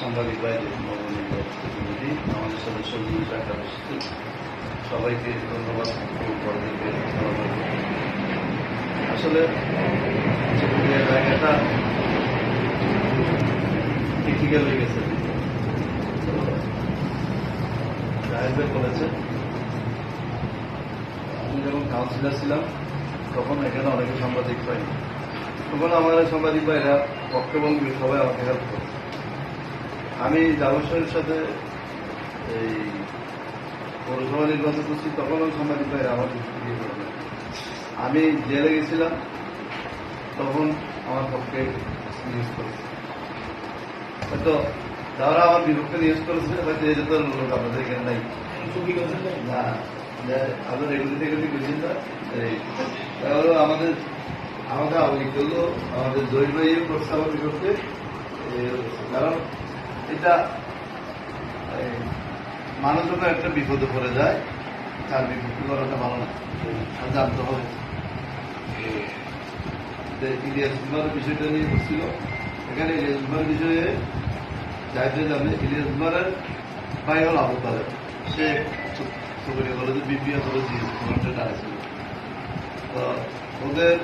সাংবাদিক বাইরে প্রতিনিধি আমাদের সাথে সবুজ রাখা উপস্থিত সবাইকে ধন্যবাদ বড়দেরকে আসলে জায়গাটা ক্রিটিক্যাল হয়ে গেছে ভাই বলেছেন আমি যখন কাউন্সিলর ছিলাম তখন এখানে অনেকে সাংবাদিক পাই তখন আমাদের সাংবাদিক ভাইরা বক্তব্য সবাই আমাকে হেল্প করে আমি জাবসের সাথে এই পৌরসভা নির্বাচন করছি তখনও সাংবাদিক ভাইরা আমার আমি জেলে গেছিলাম তখন আমার পক্ষে নিউজ করেছে। হয়তো যারা আমার বিপক্ষে নিউজ করেছে হয়তো এটা তো লোক আপনাদের এখানে নাই। না আপনার এগুলি থেকে বুঝছেন না আমাদের আমাকে করল আমাদের জয় ভাইয়ের প্রস্তাব বিপক্ষে কারণ এটা এই, মানুষ যখন একটা বিপদে পড়ে যায়। তার বিপক্ষে করাটা ভালো না। জানতে হবে। ইলিয়াস কুমারের বিষয়টা নিয়ে বসছিল। এখানে ইলিয়াস কুমারের বিষয়ে চাইতে জানে ইলিয়াস কুমারের ভাই হল আবু তালেব। সে সুপারি কলেজে বিপিএ কলেজ কুমারটা দাঁড়িয়েছিল তো ওদের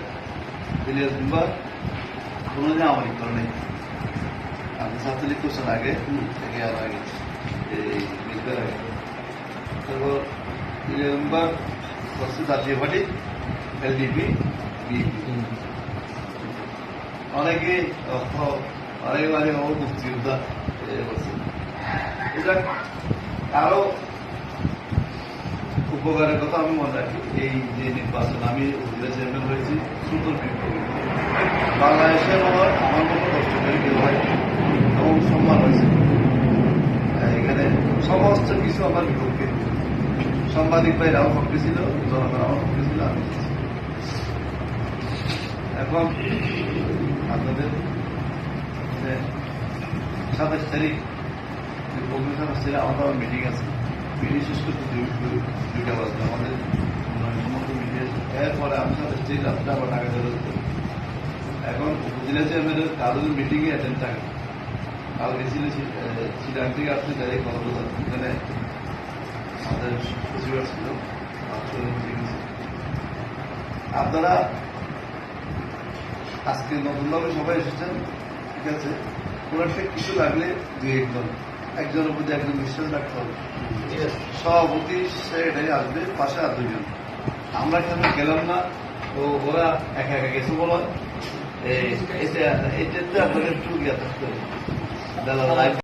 ইলিয়াস কুমার কোনোদিন আমার করে নেই। আমি ছাত্রলীগ করছেন আগে থেকে আর আগে এই বিদ্যার আগে। তারপর কুমার করছে জাতীয় পার্টি এলডিপি অনেকে অনেকে মানে ও মুক্তিযোদ্ধা এটা আরও উপকারের কথা আমি মনে রাখি এই যে নির্বাচন আমি চেয়ারম্যান হয়েছি সুন্দর বিপ্লব বাংলাদেশের আমার আমার মতো কষ্ট করে কেউ হয় সম্মান হয়েছে। এখানে সমস্ত কিছু আমার বিপক্ষে সাংবাদিক ভাইরাও পক্ষে ছিল জনগণ আমার পক্ষে ছিল আমি এখন আপনাদের সাতাশ তারিখ প্রোগ্রাম সাতাশ তারিখ আমাদের আবার মিটিং আছে। মিটিং শেষ করতে দুই দুই- দুইটা বাজবে আমাদের। সমস্ত মিটিং এরপরে আমি সাতাশ তারিখ রাত্রে আবার যেতে হবে। এখন উপজেলা চেয়ারম্যানের কারোর মিটিংয়ে অ্যাটেন্ড থাকে কালকে ছিল সিডাং থেকে ডাইরেক্ট কথা বলতে এখানে আমাদের সচিবার ছিল আসলে meeting ছিল। আপনারা আজকে নতুনভাবে সবাই এসেছেন ঠিক আছে? কোন একটা কিছু লাগলে দুই একজন একজনের প্রতি একজন বিশ্বাস রাখতে হবে। সভাপতি সেটাই আসবে পাশে আর দুজন আমরা এখানে গেলাম না তো ওরা একা একা গেছে বলো এই এটা এটাতে আপনাদের একটু ইয়ে থাকতে হবে লাইফ